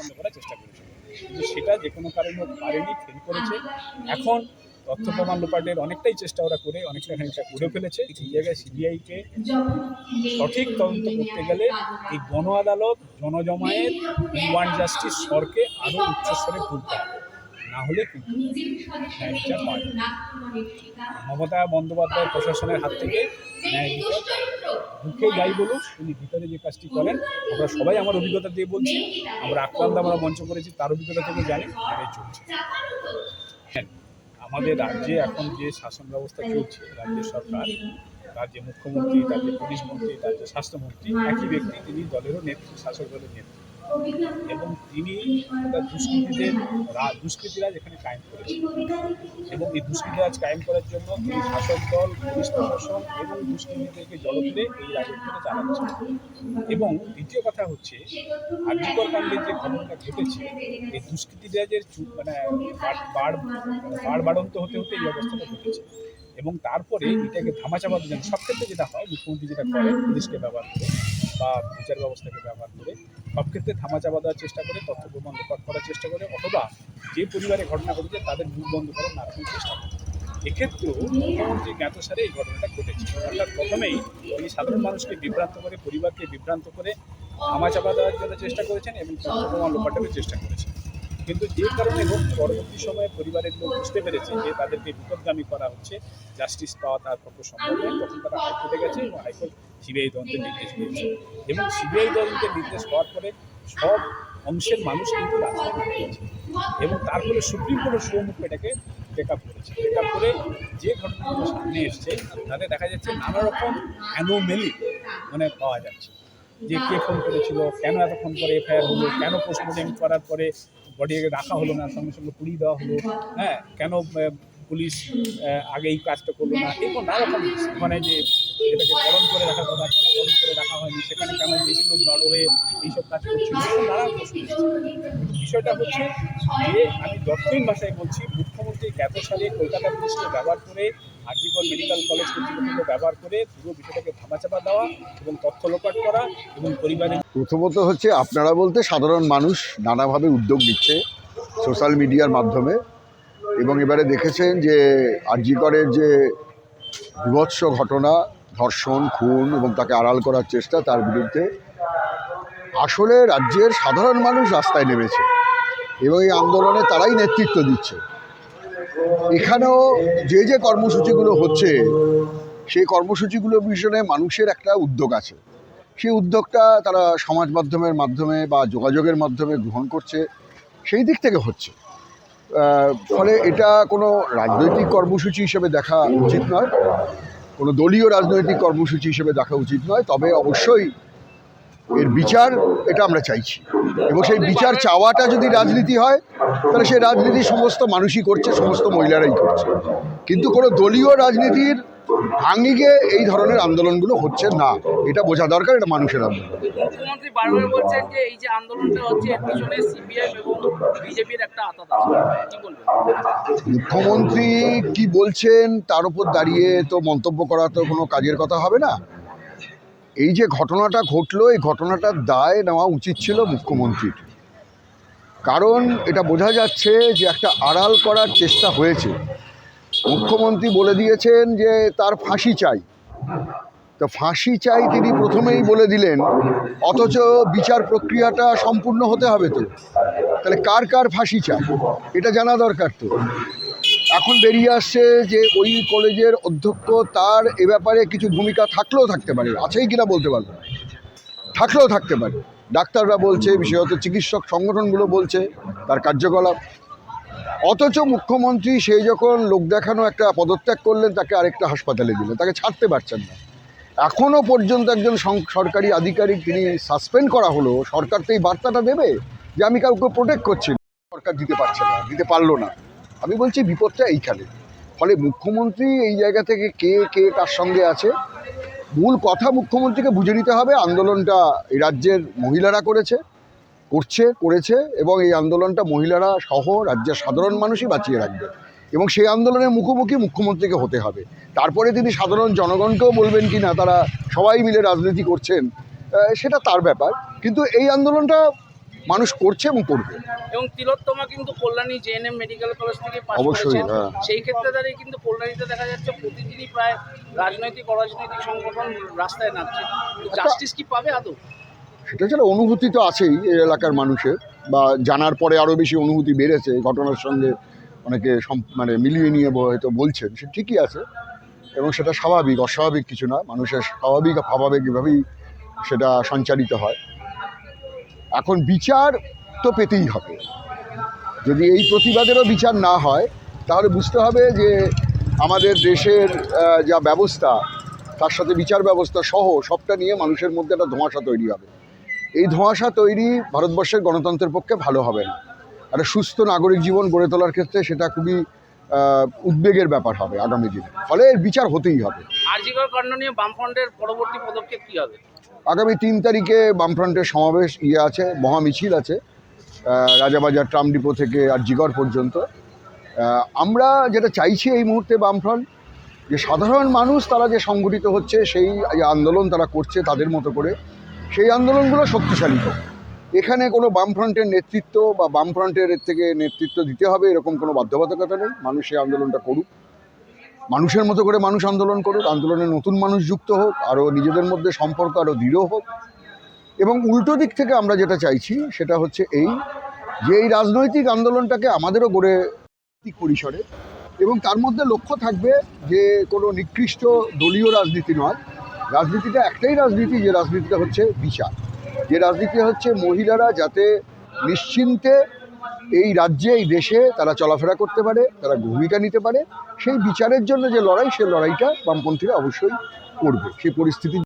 বন্ধ করার চেষ্টা করেছিল কিন্তু সেটা যে কোনো কারণে পারেনি ফেল করেছে। এখন তথ্য প্রমাণ লোপাটের অনেকটাই চেষ্টা ওরা করে, অনেকটা খানিকটা করে ফেলেছে। এই জায়গায় সিবিআইকে সঠিক তদন্ত করতে গেলে এই গণ আদালত জনজমায়ের ওয়ান জাস্টিস স্বরকে আরও উচ্চস্তরে তুলতে হবে। না হলে কিন্তু। মমতা বন্দ্যোপাধ্যায় প্রশাসনের হাত থেকে ন্যায় মুখে যাই বলুক উনি ভিতরে যে কাজটি করেন আমরা সবাই আমার অভিজ্ঞতা দিয়ে বলছি আমরা আক্রান্ত আমরা মঞ্চ করেছি তার অভিজ্ঞতা থেকে জানি এটাই চলছে। হ্যাঁ, আমাদের রাজ্যে এখন যে শাসন ব্যবস্থা চলছে রাজ্য সরকার রাজ্যে মুখ্যমন্ত্রী রাজ্যে পুলিশ মন্ত্রী রাজ্যে স্বাস্থ্যমন্ত্রী একই ব্যক্তি তিনি দলেরও নেত্রী শাসক দলের নেত্রী এবং তিনি দুষ্কৃতীদের দুষ্কৃতীরাজ এখানে কায়েম করেছেন এবং এই দুষ্কৃতীরাজ কায়েম করার জন্য তিনি শাসক দল, পুলিশ প্রশাসন এবং দুষ্কৃতীদেরকে জড়ো করে এই রাজত্বটা চালাচ্ছেন এবং দ্বিতীয় কথা হচ্ছে আর্যিকর কাণ্ডের যে ঘটনাটা ঘটেছে, এই দুষ্কৃতীরাজের মানে বাড়- বাড় বাড় বাড়ন্ত হতে হতে এই অবস্থাটা ঘটেছে। এবং তারপরে এটাকে ধামাচাপা দেন সব ক্ষেত্রে যেটা হয়, মুখ্যমন্ত্রী যেটা করেন পুলিশকে ব্যবহার করে বা বিচার ব্যবস্থাকে ব্যবহার করে সব ক্ষেত্রে ধামাচাপা দেওয়ার চেষ্টা করে, তথ্য প্রমাণ লোপাট করার চেষ্টা করে, অথবা যে পরিবারে ঘটনা ঘটেছে তাদের মুখ বন্ধ করার নানারকম চেষ্টা করে। এক্ষেত্রেও মুখ্যমন্ত্রী জ্ঞাতসারে এই ঘটনাটা ঘটেছে, অর্থাৎ প্রথমেই তিনি সাধারণ মানুষকে বিভ্রান্ত করে, পরিবারকে বিভ্রান্ত করে ধামাচাপা দেওয়ার জন্য চেষ্টা করেছেন এবং তথ্য প্রমাণ লোপাটের চেষ্টা করেছেন। কিন্তু যে কারণে হোক, পরবর্তী সময়ে পরিবারের লোক বুঝতে পেরেছে যে তাদেরকে বিপদগামী করা হচ্ছে জাস্টিস পাওয়া তার পক্ষে সম্ভব নয়। তখন তারা হাইকোর্টে গেছে এবং হাইকোর্ট সিবিআই তদন্তের নির্দেশ দিয়েছে। এবং সিবিআই তদন্তের নির্দেশ হওয়ার পরে সব অংশের মানুষ কিন্তু এবং তার ফলে সুপ্রিম কোর্টের সৌমুখ এটাকে টেক আপ করেছে। টেক আপ করে যে ঘটনাগুলো সামনে এসছে, তাতে দেখা যাচ্ছে নানা রকম অ্যানোমেলি মানে পাওয়া যাচ্ছে। যে কে ফোন করেছিল, কেন এতক্ষণ পরে এফআইআর হলো, কেন পোস্টমর্টম করার পরে বডি রাখা হলো না, সঙ্গে সঙ্গে পুড়িয়ে দেওয়া হলো হ্যাঁ কেন পুলিশ আগে এই কাজটা করল না? এরকম নানা রকম মানে যে এটাকে গরম করে রাখার কথা কেন গরম করে রাখা হয়নি, সেখানে কেন বেশি লোক জড়ো হয়ে এইসব কাজ এরকম নানা প্রশ্ন বিষয়টা হচ্ছে যে আমি দক্ষিণ ভাষায় বলছি, মুখ্যমন্ত্রী জ্ঞাত সালে কলকাতা পুলিশকে ব্যবহার করে আরজিকর মেডিকেল কলেজ কর্তৃপক্ষকে ব্যবহার করে পুরো বিষয়টাকে ধামাচাপা দেওয়া এবং তথ্য লোপাট করা এবং পরিবারের প্রথমত হচ্ছে আপনারা বলতে সাধারণ মানুষ নানাভাবে উদ্যোগ নিচ্ছে সোশ্যাল মিডিয়ার মাধ্যমে এবং এবারে দেখেছেন যে আরজিকরের যে বিভৎস ঘটনা, ধর্ষণ, খুন এবং তাকে আড়াল করার চেষ্টা তার বিরুদ্ধে আসলে রাজ্যের সাধারণ মানুষ রাস্তায় নেমেছে এবং এই আন্দোলনে তারাই নেতৃত্ব দিচ্ছে। এখানেও যে যে কর্মসূচিগুলো হচ্ছে, সেই কর্মসূচিগুলোর পিছনে মানুষের একটা উদ্যোগ আছে। সেই উদ্যোগটা তারা সমাজ মাধ্যমের মাধ্যমে বা যোগাযোগের মাধ্যমে গ্রহণ করছে, সেই দিক থেকে হচ্ছে। ফলে এটা কোনো রাজনৈতিক কর্মসূচি হিসেবে দেখা উচিত নয়, কোনো দলীয় রাজনৈতিক কর্মসূচি হিসেবে দেখা উচিত নয়। তবে অবশ্যই এর বিচার এটা আমরা চাইছি। এবং সেই বিচার চাওয়াটা যদি রাজনীতি হয় তাহলে সেই রাজনীতি সমস্ত মানুষই করছে সমস্ত মহিলারাই করছে। কিন্তু কোনো দলীয় রাজনীতির আঙ্গিকে এই ধরনের আন্দোলনগুলো হচ্ছে না। এটা বোঝা দরকার এটা মানুষের আন্দোলন। মুখ্যমন্ত্রী কি বলছেন তার উপর দাঁড়িয়ে তো মন্তব্য করা তো কোনো কাজের কথা হবে না। এই যে ঘটনাটা ঘটলো, এই ঘটনাটার দায় নেওয়া উচিত ছিল মুখ্যমন্ত্রীর। কারণ এটা বোঝা যাচ্ছে যে একটা আড়াল করার চেষ্টা হয়েছে। মুখ্যমন্ত্রী বলে দিয়েছেন যে তার ফাঁসি চাই। তো ফাঁসি চাই তিনি প্রথমেই বলে দিলেন, অথচ বিচার প্রক্রিয়াটা সম্পূর্ণ হতে হবে তো। তাহলে কার কার ফাঁসি চাই? এটা জানা দরকার তো। এখন বেরিয়ে আসছে যে ওই কলেজের অধ্যক্ষ, তার এ ব্যাপারে কিছু ভূমিকা থাকলেও থাকতে পারে। আছেই কিনা বলতে পারব। থাকলেও থাকতে পারে। ডাক্তাররা বলছে, বিশেষত চিকিৎসক সংগঠনগুলো বলছে, তার কার্যকলাপ। অথচ মুখ্যমন্ত্রী সেই যখন লোক দেখানো একটা পদত্যাগ করলেন, তাকে আরেকটা হাসপাতালে দিলেন। তাকে ছাড়তে পারছেন না। এখনও পর্যন্ত একজন সরকারি আধিকারিক তিনি সাসপেন্ড করা হলো। সরকার তো এই বার্তাটা দেবে যে, আমি কাউকে প্রোটেক্ট করছি। সরকার দিতে পারছে না, দিতে পারল না। আমি বলছি বিপদটা এইখানে। ফলে মুখ্যমন্ত্রী এই জায়গা থেকে কে কে কার সঙ্গে আছে? মূল কথা মুখ্যমন্ত্রীকে বুঝে নিতে হবে, আন্দোলনটা এই রাজ্যের মহিলারা করেছে, করছে, করেছে, এবং এই আন্দোলনটা মহিলারা সহ রাজ্যের সাধারণ মানুষই বাঁচিয়ে রাখবে। এবং সেই আন্দোলনের মুখোমুখি মুখ্যমন্ত্রীকে হতে হবে। তারপরে তিনি সাধারণ জনগণকেও বলবেন কি না তারা সবাই মিলে রাজনীতি করছেন সেটা তার ব্যাপার। কিন্তু এই আন্দোলনটা মানুষ করছে এবং করবে। এবং তিলোত্তমা কিন্তু কল্যাণী জেএনএম মেডিকেল কলেজ থেকে অবশ্যই, হ্যাঁ। সেই ক্ষেত্রে দাঁড়িয়ে কিন্তু কল্যাণীতে দেখা যাচ্ছে প্রতিদিনই প্রায় রাজনৈতিক অরাজনৈতিক সংগঠন রাস্তায় নামছে। জাস্টিস কি পাবে আদৌ? সেটা ছাড়া অনুভূতি তো আছেই এই এলাকার মানুষের। বা জানার পরে আরও বেশি অনুভূতি বেড়েছে ঘটনার সঙ্গে অনেকে মানে মিলিয়ে নিয়ে হয়তো বলছেন সে ঠিকই আছে। এবং সেটা স্বাভাবিক অস্বাভাবিক কিছু না। মানুষের স্বাভাবিক স্বাভাবিকভাবেই সেটা সঞ্চালিত হয়। এখন বিচার তো পেতেই হবে। যদি এই প্রতিবাদেরও বিচার না হয়, তাহলে বুঝতে হবে যে আমাদের দেশের যা ব্যবস্থা, তার সাথে বিচার ব্যবস্থা সহ সবটা নিয়ে মানুষের মধ্যে একটা ধোঁয়াশা তৈরি হবে। এই ধোঁয়াশা তৈরি ভারতবর্ষের গণতন্ত্রের পক্ষে ভালো হবে না। একটা সুস্থ নাগরিক জীবন গড়ে তোলার ক্ষেত্রে সেটা খুবই উদ্বেগের ব্যাপার হবে আগামী দিনে। ফলে এর বিচার হতেই হবে। নিয়ে বামফ্রন্টের পরবর্তী পদক্ষেপ কি হবে? আগামী তিন তারিখে বামফ্রন্টের সমাবেশ ইয়ে আছে, মহামিছিল আছে রাজাবাজার ট্রাম ডিপো থেকে আর জিগর পর্যন্ত। আমরা যেটা চাইছি এই মুহূর্তে বামফ্রন্ট, যে সাধারণ মানুষ তারা যে সংগঠিত হচ্ছে, সেই আন্দোলন তারা করছে তাদের মতো করে, সেই আন্দোলনগুলো শক্তিশালী হোক। এখানে কোনো বামফ্রন্টের নেতৃত্ব বা বামফ্রন্টের থেকে নেতৃত্ব দিতে হবে, এরকম কোনো বাধ্যবাধকতা নেই। মানুষ সেই আন্দোলনটা করুক। মানুষের মতো করে মানুষ আন্দোলন করুক, আন্দোলনে নতুন মানুষ যুক্ত হোক, আরও নিজেদের মধ্যে সম্পর্ক আরও দৃঢ় হোক। এবং উল্টো দিক থেকে আমরা যেটা চাইছি, সেটা হচ্ছে এই যে এই রাজনৈতিক আন্দোলনটাকে আমাদেরও গড়ে পরিসরে। এবং তার মধ্যে লক্ষ্য থাকবে যে কোনো নিকৃষ্ট দলীয় রাজনীতি নয়, রাজনীতিটা একটাই রাজনীতি, যে রাজনীতিটা হচ্ছে বিচার। যে রাজনীতি হচ্ছে মহিলারা যাতে নিশ্চিন্তে এই রাজ্যে, এই দেশে তারা চলাফেরা করতে পারে, তারা ভূমিকা নিতে পারে। সেই বিচারের জন্য যে লড়াই সে লড়াইটা বামপন্থীরা অবশ্যই করবে। সেই পরিস্থিতি